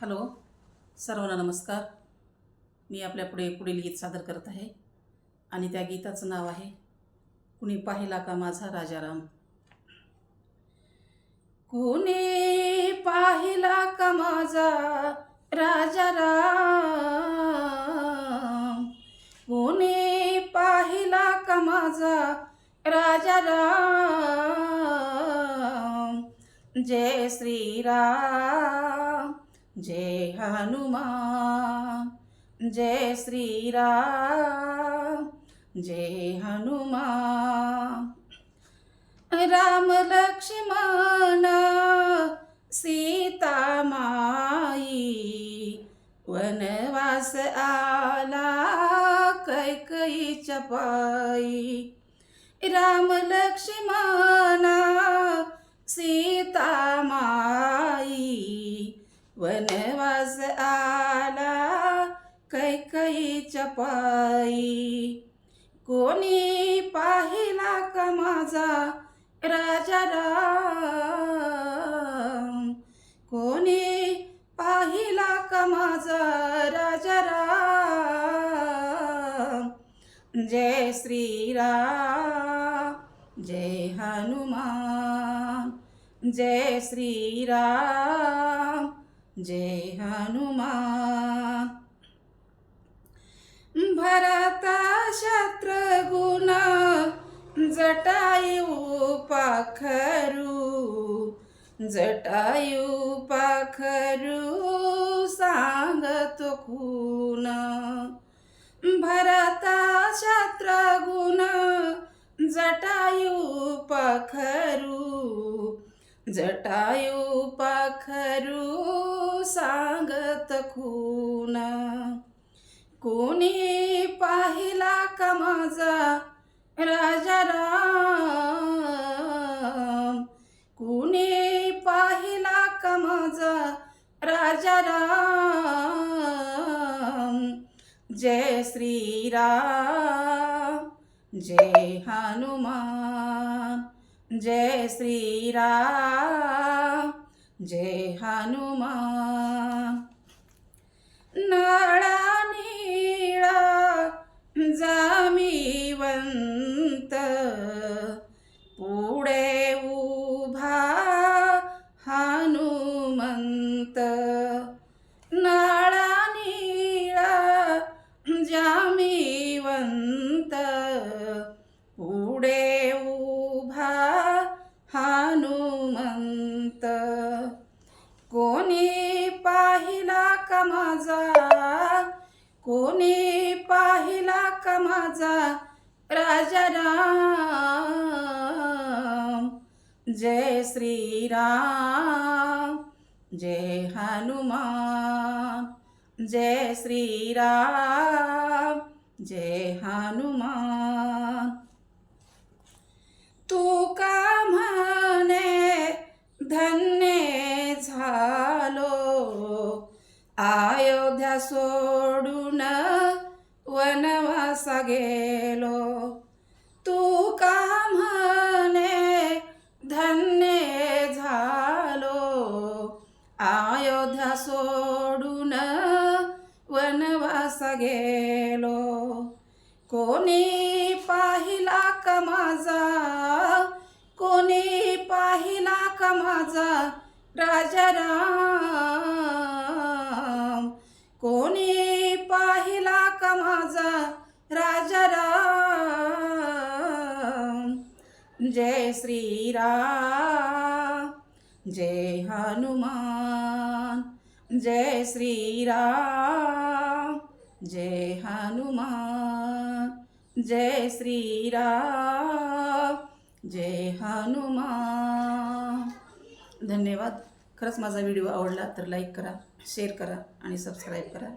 Hello सर्वांना नमस्कार. मी आपल्यापुढे पुढील गीत सादर करत आहे आणि त्या गीताचं नाव आहे कुणी पाहिला का माझा राजाराम? कुणी पाहिला का माझा राजाराम? कुणी पाहिला का माझा राजाराम? जय श्रीराम. जय हनुमान जय श्रीराम जय हनुमान। राम लक्ष्मणा सीता माई वनवास आला कैकईच्या पायी राम लक्ष्मणा सीता माई पायी. कोणी पाहिला का माझा राजा राम? कोणी पाहिला का माझा राजा राम? जय श्रीराम जय हनुमान जय श्रीराम जय हनुमान. भरता शत्रुगुण जटायू पाखरू जटायू पाखरू सांगत खून. भरता शत्रुगुण जटायू पाखरू जटायू पाखरू सांगत खून. कोणी पाहिला का माझा राजा राम? कोणी पाहिला का माझा राजा राम? जय श्रीराम जय हनुमान जय श्रीराम जय हनुमान। नाळा जामीवंत पुढे उभा हनुमंत. कोणी पाहिला का माझा? कोणी पाहिला का माझा? राजा राम. जय श्रीराम जय हनुमान जय श्रीराम. जय हनुमान। तू का म्हणे धन्य झालो? अयोध्या सोडून वनवासा गेलो. तू का म्हणे धन्य झालो? अयोध्या सोडून वनवासा गेलो. कोणी पाहिला का माझा? कोणी पाहिला का माझा? राजा राम. कोणी पाहिला का माझा? राजा राम. जय श्रीराम. जय हनुमान. जय श्रीराम. जय हनुमान. जय श्रीराम जय हनुमान. धन्यवाद. खरंच माझा व्हिडिओ आवडला तर लाईक करा शेअर करा आणि सबस्क्राईब करा.